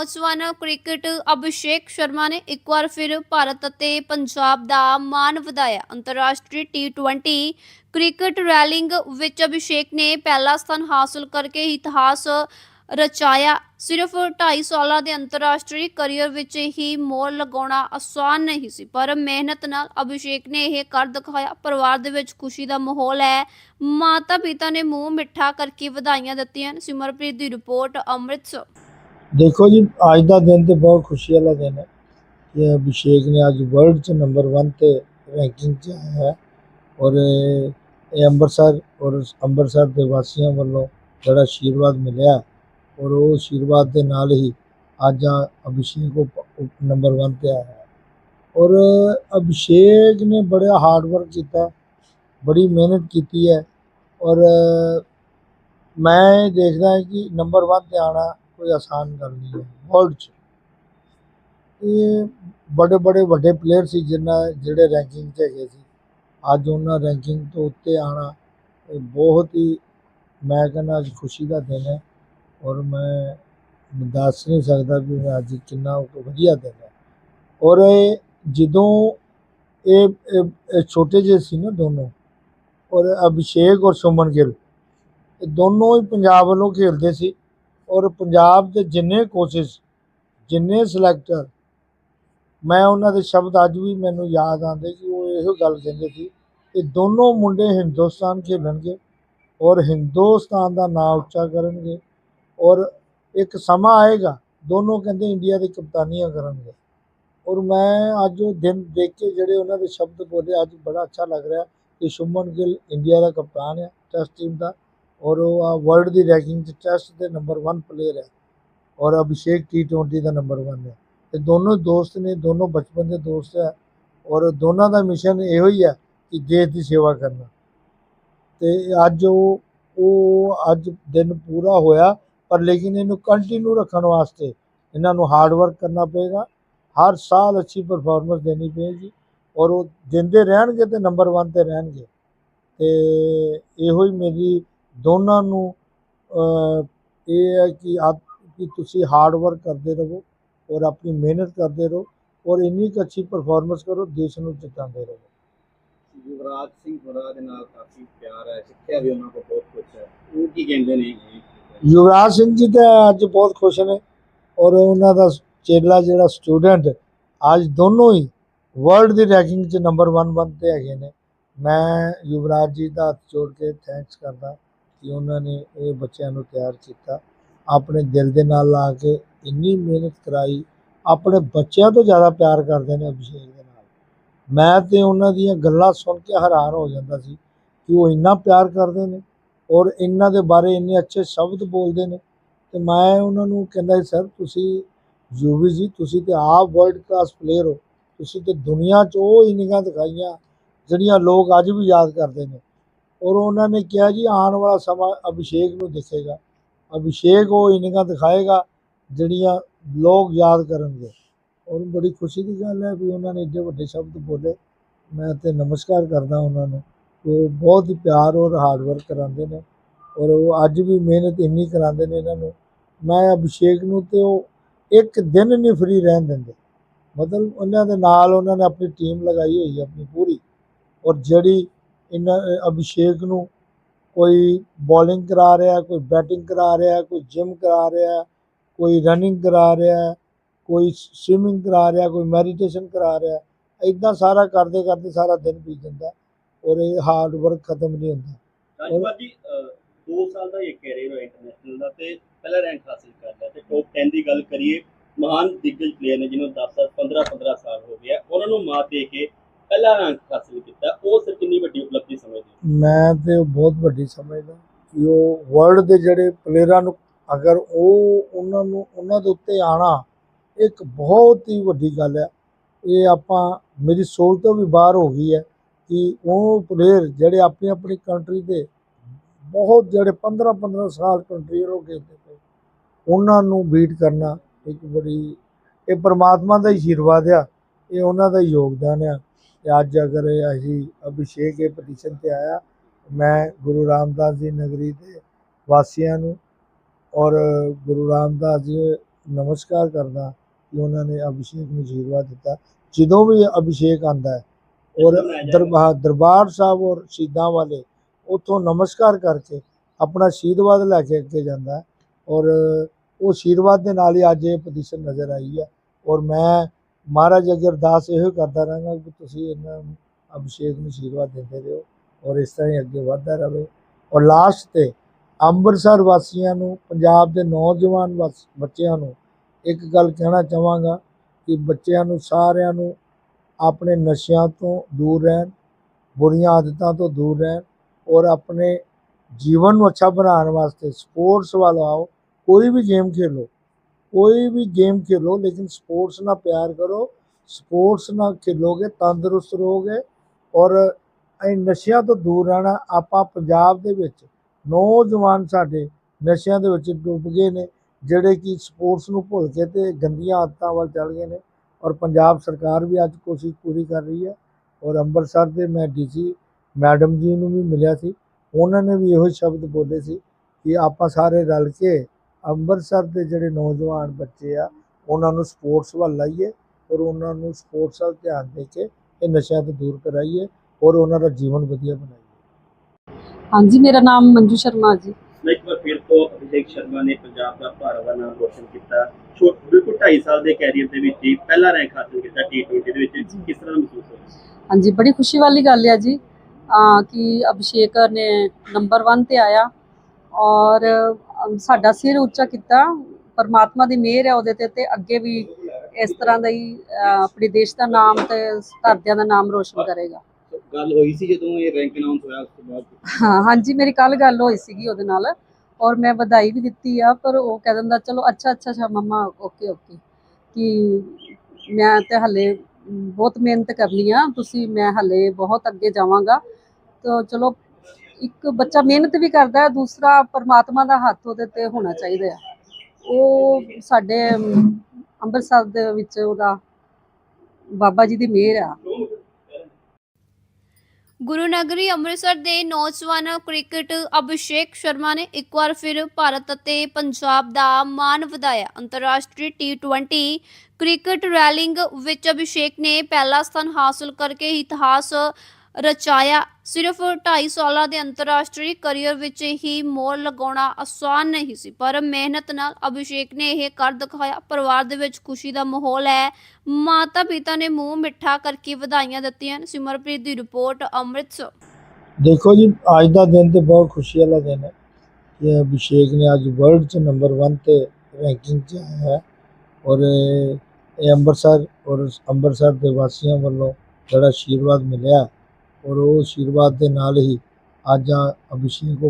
ਨੌਜਵਾਨ ਕ੍ਰਿਕਟ ਅਭਿਸ਼ੇਕ ਸ਼ਰਮਾ ਨੇ ਇੱਕ ਵਾਰ ਫਿਰ ਭਾਰਤ ਅਤੇ ਪੰਜਾਬ ਦਾ ਮਾਣ ਵਧਾਇਆ। ਅੰਤਰਰਾਸ਼ਟਰੀ ਟੀ20 ਕ੍ਰਿਕਟ ਰੈਲਿੰਗ ਵਿੱਚ ਅਭਿਸ਼ੇਕ ਨੇ ਪਹਿਲਾ ਸਥਾਨ ਹਾਸਲ ਕਰਕੇ ਇਤਿਹਾਸ ਰਚਾਇਆ। ਸਿਰਫ 2.5 ਸਾਲਾਂ ਦੇ ਅੰਤਰਰਾਸ਼ਟਰੀ ਕੈਰੀਅਰ ਵਿੱਚ ਹੀ ਮੋਹਰ ਲਗਾਉਣਾ ਆਸਾਨ ਨਹੀਂ ਸੀ, ਪਰ ਮਿਹਨਤ ਨਾਲ ਅਭਿਸ਼ੇਕ ਨੇ ਇਹ ਕਰ ਦਿਖਾਇਆ। ਪਰਿਵਾਰ ਦੇ ਵਿੱਚ ਖੁਸ਼ੀ ਦਾ ਮਾਹੌਲ ਹੈ। ਮਾਤਾ ਪਿਤਾ ਨੇ ਮੂੰਹ ਮਿੱਠਾ ਕਰਕੇ ਵਧਾਈਆਂ ਦਿੱਤੀਆਂ। ਸਿਮਰਪ੍ਰੀਤ ਦੀ ਰਿਪੋਰਟ, ਅੰਮ੍ਰਿਤਸਰ। ਦੇਖੋ ਜੀ, ਅੱਜ ਦਾ ਦਿਨ ਤੇ ਬਹੁਤ ਖੁਸ਼ੀ ਵਾਲਾ ਦਿਨ ਹੈ ਕਿ ਅਭਿਸ਼ੇਕ ਨੇ ਅੱਜ ਵਰਲਡ 'ਚ ਨੰਬਰ 1 ਤੇ ਰੈਂਕਿੰਗ 'ਚ ਆਇਆ ਹੈ ਔਰ ਇਹ ਅੰਮ੍ਰਿਤਸਰ ਔਰ ਅੰਮ੍ਰਿਤਸਰ ਦੇ ਵਾਸੀਆਂ ਵੱਲੋਂ ਜਿਹੜਾ ਆਸ਼ੀਰਵਾਦ ਮਿਲਿਆ ਔਰ ਉਹ ਆਸ਼ੀਰਵਾਦ ਦੇ ਨਾਲ ਹੀ ਅੱਜ ਅਭਿਸ਼ੇਕ ਉਹ ਨੰਬਰ 1 ਤੇ ਆਇਆ ਹੈ ਔਰ ਅਭਿਸ਼ੇਕ ਨੇ ਬੜਾ ਹਾਰਡ ਵਰਕ ਕੀਤਾ, ਬੜੀ ਮਿਹਨਤ ਕੀਤੀ ਹੈ ਔਰ ਮੈਂ ਦੇਖਦਾ ਕਿ ਨੰਬਰ 1 ਤੇ ਆਣਾ ਕੋਈ ਆਸਾਨ ਗੱਲ ਨਹੀਂ ਹੈ ਵਰਲਡ 'ਚ। ਇਹ ਬੜੇ ਬੜੇ ਵੱਡੇ ਪਲੇਅਰ ਸੀ ਜਿਨ੍ਹਾਂ ਜਿਹੜੇ ਰੈਂਕਿੰਗ 'ਚ ਹੈਗੇ ਸੀ। ਅੱਜ ਉਹਨਾਂ ਰੈਂਕਿੰਗ ਤੋਂ ਉੱਤੇ ਆਣਾ ਇਹ ਬਹੁਤ ਹੀ ਮੈਂ ਕਹਿੰਦਾ ਅੱਜ ਖੁਸ਼ੀ ਦਾ ਦਿਨ ਹੈ ਔਰ ਮੈਂ ਦੱਸ ਨਹੀਂ ਸਕਦਾ ਵੀ ਮੈਂ ਅੱਜ ਕਿੰਨਾ ਕੁ ਵਧੀਆ ਦਿਨ ਹੈ। ਔਰ ਜਦੋਂ ਇਹ ਇਹ ਛੋਟੇ ਜਿਹੇ ਸੀ ਨਾ ਦੋਨੋਂ, ਔਰ ਅਭਿਸ਼ੇਕ ਔਰ ਸੁਮਨ ਗਿੱਲ, ਇਹ ਦੋਨੋਂ ਹੀ ਪੰਜਾਬ ਵੱਲੋਂ ਖੇਡਦੇ ਸੀ। ਔਰ ਪੰਜਾਬ ਦੇ ਜਿੰਨੇ ਕੋਚਿਸ ਜਿੰਨੇ ਸਿਲੈਕਟਰ ਮੈਂ ਉਹਨਾਂ ਦੇ ਸ਼ਬਦ ਅੱਜ ਵੀ ਮੈਨੂੰ ਯਾਦ ਆਉਂਦੇ ਕਿ ਉਹ ਇਹੋ ਗੱਲ ਕਹਿੰਦੇ ਸੀ ਕਿ ਦੋਨੋਂ ਮੁੰਡੇ ਹਿੰਦੁਸਤਾਨ ਖੇਡਣਗੇ ਔਰ ਹਿੰਦੁਸਤਾਨ ਦਾ ਨਾਂ ਉੱਚਾ ਕਰਨਗੇ ਔਰ ਇੱਕ ਸਮਾਂ ਆਏਗਾ, ਦੋਨੋਂ ਕਹਿੰਦੇ ਇੰਡੀਆ ਦੀ ਕਪਤਾਨੀਆਂ ਕਰਨਗੇ। ਔਰ ਮੈਂ ਅੱਜ ਉਹ ਦਿਨ ਦੇਖ ਕੇ ਜਿਹੜੇ ਉਹਨਾਂ ਦੇ ਸ਼ਬਦ ਬੋਲੇ, ਅੱਜ ਬੜਾ ਅੱਛਾ ਲੱਗ ਰਿਹਾ ਕਿ ਸੁਮਨ ਗਿੱਲ ਇੰਡੀਆ ਦਾ ਕਪਤਾਨ ਹੈ ਟੈਸਟ ਟੀਮ ਦਾ। ਔਰ ਉਹ ਆ ਵਰਲਡ ਦੀ ਰੈਂਕਿੰਗ 'ਚ ਟੈਸਟ ਦੇ ਨੰਬਰ 1 ਪਲੇਅਰ ਹੈ। ਔਰ ਅਭਿਸ਼ੇਕ ਟੀ20 ਦਾ ਨੰਬਰ 1 ਹੈ। ਤੇ ਦੋਨੋਂ ਦੋਸਤ ਨੇ, ਦੋਨੋਂ ਬਚਪਨ ਦੇ ਦੋਸਤ ਹੈ। ਔਰ ਦੋਨਾਂ ਦਾ ਮਿਸ਼ਨ ਇਹੋ ਹੀ ਹੈ ਕਿ ਦੇਸ਼ ਦੀ ਸੇਵਾ ਕਰਨਾ। ਤੇ ਅੱਜ ਉਹ ਉਹ ਅੱਜ ਦਿਨ ਪੂਰਾ ਹੋਇਆ, ਪਰ ਲੇਕਿਨ ਇਹਨੂੰ ਕੰਟੀਨਿਊ ਰੱਖਣ ਵਾਸਤੇ ਇਹਨਾਂ ਨੂੰ ਹਾਰਡ ਵਰਕ ਕਰਨਾ ਪਏਗਾ। ਹਰ ਸਾਲ ਅੱਛੀ ਪਰਫਾਰਮੈਂਸ ਦੇਣੀ ਪਏਗੀ। ਔਰ ਉਹ ਦਿੰਦੇ ਰਹਿਣਗੇ ਤੇ ਨੰਬਰ 1 ਤੇ ਰਹਿਣਗੇ। ਤੇ ਇਹੋ ਹੀ ਮੇਰੀ ਦੋਨਾਂ ਨੂੰ ਇਹ ਹੈ ਕਿ ਆਪ ਕਿ ਤੁਸੀਂ ਹਾਰਡ ਵਰਕ ਕਰਦੇ ਰਹੋ ਔਰ ਆਪਣੀ ਮਿਹਨਤ ਕਰਦੇ ਰਹੋ ਔਰ ਇੰਨੀ ਕੁ ਅੱਛੀ ਪਰਫਾਰਮੈਂਸ ਕਰੋ ਦੇਸ਼ ਨੂੰ ਜਿਤਾਉਂਦੇ ਰਹੋ। ਯੁਵਰਾਜ ਸਿੰਘ ਹੋਰਾਂ ਦੇ ਨਾਲ ਕਾਫੀ ਪਿਆਰ ਹੈ ਸਿੱਖਿਆ ਵੀ ਉਹਨਾਂ ਕੋਲ ਬਹੁਤ ਕੁਝ ਹੈ। ਉਹ ਕੀ ਕਹਿੰਦੇ ਨੇ? ਯੁਵਰਾਜ ਸਿੰਘ ਜੀ ਤਾਂ ਅੱਜ ਬਹੁਤ ਖੁਸ਼ ਨੇ ਔਰ ਉਹਨਾਂ ਦਾ ਚੇਲਾ ਜਿਹੜਾ ਸਟੂਡੈਂਟ ਅੱਜ ਦੋਨੋਂ ਹੀ ਵਰਲਡ ਦੀ ਰੈਂਕਿੰਗ 'ਚ ਨੰਬਰ 1 1 ਤੇ ਹੈਗੇ ਨੇ। ਮੈਂ ਯੁਵਰਾਜ ਜੀ ਦਾ ਹੱਥ ਜੋੜ ਕੇ ਥੈਂਕਸ ਕਰਦਾ। ਕਿ ਉਹਨਾਂ ਨੇ ਇਹ ਬੱਚਿਆਂ ਨੂੰ ਤਿਆਰ ਕੀਤਾ। ਆਪਣੇ ਦਿਲ ਦੇ ਨਾਲ ਲਾ ਕੇ ਇੰਨੀ ਮਿਹਨਤ ਕਰਾਈ। ਆਪਣੇ ਬੱਚਿਆਂ ਤੋਂ ਜ਼ਿਆਦਾ ਪਿਆਰ ਕਰਦੇ ਨੇ ਅਭਿਸ਼ੇਕ ਦੇ ਨਾਲ। ਮੈਂ ਤੇ ਉਹਨਾਂ ਦੀਆਂ ਗੱਲਾਂ ਸੁਣ ਕੇ ਹੈਰਾਨ ਹੋ ਜਾਂਦਾ ਸੀ ਕਿ ਉਹ ਇੰਨਾ ਪਿਆਰ ਕਰਦੇ ਨੇ ਔਰ ਇਹਨਾਂ ਦੇ ਬਾਰੇ ਇੰਨੇ ਅੱਛੇ ਸ਼ਬਦ ਬੋਲਦੇ ਨੇ। ਤੇ ਮੈਂ ਉਹਨਾਂ ਨੂੰ ਕਹਿੰਦਾ ਸੀ, ਸਰ, ਤੁਸੀਂ ਯੂਵੀ ਜੀ, ਤੁਸੀਂ ਤੇ ਆਪ ਵਰਲਡ ਕਲਾਸ ਪਲੇਅਰ ਹੋ। ਤੁਸੀਂ ਤੇ ਦੁਨੀਆ 'ਚ ਉਹ ਇਨਿੰਗਾਂ ਦਿਖਾਈਆਂ ਜਿਹੜੀਆਂ ਲੋਕ ਅੱਜ ਵੀ ਯਾਦ ਕਰਦੇ ਨੇ। ਔਰ ਉਹਨਾਂ ਨੇ ਕਿਹਾ ਜੀ ਆਉਣ ਵਾਲਾ ਸਮਾਂ ਅਭਿਸ਼ੇਕ ਨੂੰ ਦਿਖੇਗਾ। ਅਭਿਸ਼ੇਕ ਉਹ ਇਨਿੰਗਾਂ ਦਿਖਾਏਗਾ ਜਿਹੜੀਆਂ ਲੋਕ ਯਾਦ ਕਰਨਗੇ। ਔਰ ਬੜੀ ਖੁਸ਼ੀ ਦੀ ਗੱਲ ਹੈ ਵੀ ਉਹਨਾਂ ਨੇ ਇੱਡੇ ਵੱਡੇ ਸ਼ਬਦ ਬੋਲੇ। ਮੈਂ ਤੇ ਨਮਸਕਾਰ ਕਰਦਾ ਉਹਨਾਂ ਨੂੰ ਉਹ ਬਹੁਤ ਹੀ ਪਿਆਰ ਔਰ ਹਾਰਡ ਵਰਕ ਕਰਾਉਂਦੇ ਨੇ ਔਰ ਉਹ ਅੱਜ ਵੀ ਮਿਹਨਤ ਇੰਨੀ ਕਰਾਉਂਦੇ ਨੇ ਇਹਨਾਂ ਨੂੰ। ਮੈਂ ਅਭਿਸ਼ੇਕ ਨੂੰ ਤੇ ਉਹ ਇੱਕ ਦਿਨ ਨਹੀਂ ਫਰੀ ਰਹਿਣ ਦਿੰਦੇ। ਮਤਲਬ ਉਹਨਾਂ ਦੇ ਨਾਲ ਉਹਨਾਂ ਨੇ ਆਪਣੀ ਟੀਮ ਲਗਾਈ ਹੋਈ ਹੈ ਆਪਣੀ ਪੂਰੀ। ਔਰ ਜਿਹੜੀ ਇਹਨਾਂ ਅਭਿਸ਼ੇਕ ਨੂੰ ਕੋਈ ਬੋਲਿੰਗ ਕਰਾ ਰਿਹਾ ਕੋਈ ਬੈਟਿੰਗ ਕਰਾ ਰਿਹਾ ਕੋਈ ਜਿਮ ਕਰਾ ਰਿਹਾ ਕੋਈ ਰਨਿੰਗ ਕਰਾ ਰਿਹਾ ਕੋਈ ਸਵਿਮਿੰਗ ਕਰਾ ਰਿਹਾ ਕੋਈ ਮੈਡੀਟੇਸ਼ਨ ਕਰਾ ਰਿਹਾ ਇਦਾਂ ਸਾਰਾ ਕਰਦੇ ਕਰਦੇ ਸਾਰਾ ਦਿਨ ਬੀਤ ਜਾਂਦਾ ਔਰ ਇਹ ਹਾਰਡ ਵਰਕ ਖਤਮ ਨਹੀਂ ਹੁੰਦਾ। ਰਾਜਪਾਲ ਜੀ 2 ਸਾਲ ਦਾ ਇਹ ਕੈਰੀਅਰ ਹੈ ਇੰਟਰਨੈਸ਼ਨਲ ਦਾ ਤੇ ਪਹਿਲਾ ਰੈਂਕ ਹਾਸਿਲ ਕਰ ਲਿਆ ਤੇ ਟੌਪ 10 ਦੀ ਗੱਲ ਕਰੀਏ ਮਹਾਨ ਦਿੱਗਜ ਪਲੇਅਰ ਨੇ ਜਿਹਨੂੰ 10 ਸਾਲ 15 15 ਸਾਲ ਹੋ ਗਿਆ ਉਹਨਾਂ ਨੂੰ ਮਾਤ ਦੇ ਕੇ ਪਹਿਲਾ ਰੈਂਕ ਹਾਸਿਲ ਕੀਤਾ। ਉਹ ਸਰ ਕਿੰਨੀ ਵੱਡੀ ਉਪਲਬਧੀ ਮੈਂ ਤੇ ਉਹ ਬਹੁਤ ਵੱਡੀ ਸਮਝਦਾ ਕਿ ਉਹ ਵਰਲਡ ਦੇ ਜਿਹੜੇ ਪਲੇਅਰਾਂ ਨੂੰ ਅਗਰ ਉਹ ਉਹਨਾਂ ਨੂੰ ਉਹਨਾਂ ਦੇ ਉੱਤੇ ਆਣਾ, ਇੱਕ ਬਹੁਤ ਹੀ ਵੱਡੀ ਗੱਲ ਹੈ। ਇਹ ਆਪਾਂ ਮੇਰੀ ਸੋਚ ਤੋਂ ਵੀ ਬਾਹਰ ਹੋ ਗਈ ਹੈ ਕਿ ਉਹ ਪਲੇਅਰ ਜਿਹੜੇ ਆਪਣੀ ਆਪਣੀ ਕੰਟਰੀ ਦੇ ਬਹੁਤ ਜਿਹੜੇ 15 15 ਸਾਲ ਕੰਟਰੀ ਵੱਲੋਂ ਖੇਡਦੇ ਪਏ, ਉਹਨਾਂ ਨੂੰ ਬੀਟ ਕਰਨਾ ਇੱਕ ਬੜੀ, ਇਹ ਪਰਮਾਤਮਾ ਦਾ ਹੀ ਆਸ਼ੀਰਵਾਦ ਆ, ਇਹ ਉਹਨਾਂ ਦਾ ਯੋਗਦਾਨ ਆ। ਤੇ ਅੱਜ ਅਗਰ ਅਸੀਂ ਅਭਿਸ਼ੇਕ ਇਹ ਪੋਜੀਸ਼ਨ ਤੇ ਆਇਆ ਮੈਂ ਗੁਰੂ ਰਾਮਦਾਸ ਜੀ ਨਗਰੀ ਦੇ ਵਾਸੀਆਂ ਨੂੰ ਔਰ ਗੁਰੂ ਰਾਮਦਾਸ ਜੀ ਨਮਸਕਾਰ ਕਰਦਾ ਕਿ ਉਹਨਾਂ ਨੇ ਅਭਿਸ਼ੇਕ ਨੂੰ ਆਸ਼ੀਰਵਾਦ ਦਿੱਤਾ। ਜਦੋਂ ਵੀ ਅਭਿਸ਼ੇਕ ਆਂਦਾ ਹੈ ਔਰ ਦਰਬਾਰ ਦਰਬਾਰ ਸਾਹਿਬ ਔਰ ਸ਼ਹੀਦਾਂ ਵਾਲੇ ਉੱਥੋਂ ਨਮਸਕਾਰ ਕਰਕੇ ਆਪਣਾ ਆਸ਼ੀਰਵਾਦ ਲੈ ਕੇ ਅੱਗੇ ਜਾਂਦਾ ਔਰ ਉਹ ਆਸ਼ੀਰਵਾਦ ਦੇ ਨਾਲ ਹੀ ਅੱਜ ਇਹ ਪੋਜੀਸ਼ਨ ਨਜ਼ਰ ਆਈ ਹੈ ਔਰ ਮੈਂ ਮਹਾਰਾਜ ਅੱਗੇ ਅਰਦਾਸ ਇਹੋ ਕਰਦਾ ਰਹਾਂਗਾ ਕਿ ਤੁਸੀਂ ਇਹਨਾਂ ਨੂੰ ਅਭਿਸ਼ੇਕ ਨੂੰ ਆਸ਼ੀਰਵਾਦ ਦਿੰਦੇ ਰਹੋ ਔਰ ਇਸ ਤਰ੍ਹਾਂ ਹੀ ਅੱਗੇ ਵਧਦਾ ਰਹੇ ਔਰ ਲਾਸਟ ਤੇ ਅੰਮ੍ਰਿਤਸਰ ਵਾਸੀਆਂ ਨੂੰ, ਪੰਜਾਬ ਦੇ ਨੌਜਵਾਨ ਵਾਸ- ਬੱਚਿਆਂ ਨੂੰ ਇੱਕ ਗੱਲ ਕਹਿਣਾ ਚਾਹਾਂਗਾ ਕਿ ਬੱਚਿਆਂ ਨੂੰ ਸਾਰਿਆਂ ਨੂੰ ਆਪਣੇ ਨਸ਼ਿਆਂ ਤੋਂ ਦੂਰ ਰਹਿਣ, ਬੁਰੀਆਂ ਆਦਤਾਂ ਤੋਂ ਦੂਰ ਰਹਿਣ ਔਰ ਆਪਣੇ ਜੀਵਨ ਨੂੰ ਅੱਛਾ ਬਣਾਉਣ ਵਾਸਤੇ ਸਪੋਰਟਸ ਵੱਲ ਆਓ, ਕੋਈ ਵੀ ਗੇਮ ਖੇਲੋ। ਕੋਈ ਵੀ ਗੇਮ ਖੇਲੋ, ਲੇਕਿਨ ਸਪੋਰਟਸ ਨਾਲ ਪਿਆਰ ਕਰੋ। ਸਪੋਰਟਸ ਨਾਲ ਖੇਲੋਗੇ, ਤੰਦਰੁਸਤ ਰਹੋਗੇ ਔਰ ਇਹ ਨਸ਼ਿਆਂ ਤੋਂ ਦੂਰ ਰਹਿਣਾ, ਆਪਾਂ ਪੰਜਾਬ ਦੇ ਵਿੱਚ ਨੌਜਵਾਨ ਸਾਡੇ ਨਸ਼ਿਆਂ ਦੇ ਵਿੱਚ ਡੁੱਬ ਗਏ ਨੇ, ਜਿਹੜੇ ਕਿ ਸਪੋਰਟਸ ਨੂੰ ਭੁੱਲ ਕੇ ਤੇ ਗੰਦੀਆਂ ਆਦਤਾਂ ਵੱਲ ਚੱਲ ਗਏ ਨੇ ਔਰ ਪੰਜਾਬ ਸਰਕਾਰ ਵੀ ਅੱਜ ਕੋਸ਼ਿਸ਼ ਪੂਰੀ ਕਰ ਰਹੀ ਹੈ ਔਰ ਅੰਮ੍ਰਿਤਸਰ ਦੇ ਮੈਂ ਡੀਸੀ ਮੈਡਮ ਜੀ ਨੂੰ ਵੀ ਮਿਲਿਆ ਸੀ, ਉਹਨਾਂ ਨੇ ਵੀ ਇਹੋ ਸ਼ਬਦ ਬੋਲੇ ਸੀ ਕਿ ਆਪਾਂ ਸਾਰੇ ਰਲ ਕੇ ਅੰਮ੍ਰਿਤਸਰ ਦੇ ਜਿਹੜੇ ਨੌਜਵਾਨ ਬੱਚੇ ਆ ਉਹਨਾਂ ਨੂੰ ਸਪੋਰਟਸ ਵੱਲ ਲਾਈਏ ਔਰ ਉਹਨਾਂ ਨੂੰ ਸਪੋਰਟਸ ਵੱਲ ਧਿਆਨ ਦੇ ਕੇ ਇਹ ਨਸ਼ਿਆਂ ਤੋਂ ਦੂਰ ਕਰਾਈਏ ਔਰ ਉਹਨਾਂ ਦਾ ਜੀਵਨ ਵਧੀਆ ਬਣਾਈਏ। ਹਾਂਜੀ ਮੇਰਾ ਨਾਮ ਮੰਜੂ ਸ਼ਰਮਾ ਜੀ। ਮੈਂ ਇੱਕ ਵਾਰ ਫਿਰ ਤੋਂ ਅਭਿਸ਼ੇਕ ਸ਼ਰਮਾ ਨੇ ਪੰਜਾਬ ਦਾ ਭਾਰਤ ਦਾ ਨਾਮ ਰੋਸ਼ਨ ਕੀਤਾ। ਛੋਟ ਬਿਲਕੁਲ 2.5 ਸਾਲ ਦੇ ਕੈਰੀਅਰ ਦੇ ਵਿੱਚ ਹੀ ਪਹਿਲਾ ਰੈਂਕ ਹਾਸਲ ਕੀਤਾ T20 ਦੇ ਵਿੱਚ। ਕਿਸ ਤਰ੍ਹਾਂ ਦਾ ਮਹਿਸੂਸ ਹੋਇਆ? ਹਾਂਜੀ ਬੜੀ ਖੁਸ਼ੀ ਵਾਲੀ ਗੱਲ ਹੈ ਜੀ ਆ ਕਿ ਅਭਿਸ਼ੇਕ ਨੇ ਨੰਬਰ 1 ਤੇ ਆਇਆ ਔਰ ਸਾਡਾ ਸਿਰ ਉੱਚਾ ਕੀਤਾ। ਪਰਮਾਤਮਾ ਦੀ ਮਿਹਰ ਹੈ ਉਹਦੇ ਤੇ ਤੇ ਅੱਗੇ ਵੀ ਇਸ ਤਰ੍ਹਾਂ ਦਾ ਹੀ ਆਪਣੇ ਦੇਸ਼ ਦਾ ਨਾਮ ਤੇ ਘਰਦਿਆਂ ਦਾ ਨਾਮ ਰੋਸ਼ਨ ਕਰੇਗਾ। ਗੱਲ ਹੋਈ ਸੀ ਜਦੋਂ ਇਹ ਰੈਂਕ ਅਨਾਉਂਸ ਹੋਇਆ ਉਸ ਤੋਂ ਬਾਅਦ? ਹਾਂ ਹਾਂਜੀ ਮੇਰੀ ਕੱਲ ਗੱਲ ਹੋਈ ਸੀਗੀ ਉਹਦੇ ਨਾਲ ਔਰ ਮੈਂ ਵਧਾਈ ਵੀ ਦਿੱਤੀ ਆ ਪਰ ਉਹ ਕਹਿ ਦਿੰਦਾ ਚਲੋ ਅੱਛਾ ਅੱਛਾ ਅੱਛਾ ਮੰਮਾ ਓਕੇ ਓਕੇ ਕਿ ਮੈਂ ਤੇ ਹਲੇ ਬਹੁਤ ਮਿਹਨਤ ਕਰਨੀ ਆ ਤੁਸੀਂ ਮੈਂ ਹਲੇ ਬਹੁਤ ਅੱਗੇ ਜਾਵਾਂਗਾ। ਤਾਂ ਚਲੋ ਇੱਕ ਬੱਚਾ ਮਿਹਨਤ ਵੀ ਕਰਦਾ ਹੈ ਦੂਸਰਾ ਪਰਮਾਤਮਾ ਦਾ ਹੱਥ ਉਹਦੇ ਤੇ ਹੋਣਾ ਚਾਹੀਦਾ ਹੈ ਉਹ ਸਾਡੇ ਅੰਮ੍ਰਿਤਸਰ ਦੇ ਵਿੱਚ ਉਹਦਾ ਬਾਬਾ ਜੀ ਦੀ ਮਿਹਰ ਆ। ਗੁਰੂ ਨਗਰੀ ਅੰਮ੍ਰਿਤਸਰ ਦੇ ਨੌਜਵਾਨ ਕ੍ਰਿਕਟ ਅਭਿਸ਼ੇਕ ਸ਼ਰਮਾ ਨੇ ਇੱਕ ਵਾਰ ਫਿਰ ਭਾਰਤ ਅਤੇ ਪੰਜਾਬ ਦਾ ਮਾਣ ਵਧਾਇਆ। ਅੰਤਰਰਾਸ਼ਟਰੀ ਟੀ20 ਕ੍ਰਿਕਟ ਰੈਲਿੰਗ ਵਿੱਚ ਅਭਿਸ਼ੇਕ ਨੇ ਪਹਿਲਾ ਸਥਾਨ ਹਾਸਲ ਕਰਕੇ ਇਤਿਹਾਸ ਰਚਾਇਆ। ਸਿਰਫ 2.5 ਸਾਲਾਂ ਦੇ ਅੰਤਰਰਾਸ਼ਟਰੀ ਕੈਰੀਅਰ ਵਿੱਚ ਹੀ ਮੋਹਰ ਲਗਾਉਣਾ ਆਸਾਨ ਨਹੀਂ ਸੀ, ਪਰ ਮਿਹਨਤ ਨਾਲ ਅਭਿਸ਼ੇਕ ਨੇ ਇਹ ਕਰ ਦਿਖਾਇਆ। ਪਰਿਵਾਰ ਦੇ ਵਿੱਚ ਖੁਸ਼ੀ ਦਾ ਮਾਹੌਲ ਹੈ। ਮਾਤਾ ਪਿਤਾ ਨੇ ਮੂੰਹ ਮਿੱਠਾ ਕਰਕੇ ਵਧਾਈਆਂ ਦਿੱਤੀਆਂ ਸਿਮਰਪ੍ਰੀਤ ਦੀ ਰਿਪੋਰਟ, ਅੰਮ੍ਰਿਤਸਰ। ਦੇਖੋ ਜੀ, ਅੱਜ ਦਾ ਦਿਨ ਤੇ ਬਹੁਤ ਖੁਸ਼ੀ ਵਾਲਾ ਦਿਨ ਹੈ ਕਿ ਅਭਿਸ਼ੇਕ ਨੇ ਅੱਜ ਵਰਲਡ 'ਚ ਨੰਬਰ 1 ਤੇ ਰੈਂਕਿੰਗ 'ਚ ਆਇਆ ਹੈ ਔਰ ਇਹ ਅੰਮ੍ਰਿਤਸਰ ਔਰ ਅੰਮ੍ਰਿਤਸਰ ਦੇ ਵਾਸੀਆਂ ਵੱਲੋਂ ਜਿਹੜਾ ਆਸ਼ੀਰਵਾਦ ਮਿਲਿਆ। ਔਰ ਉਹ ਆਸ਼ੀਰਵਾਦ ਦੇ ਨਾਲ ਹੀ ਅੱਜ ਆ ਅਭਿਸ਼ੇਕ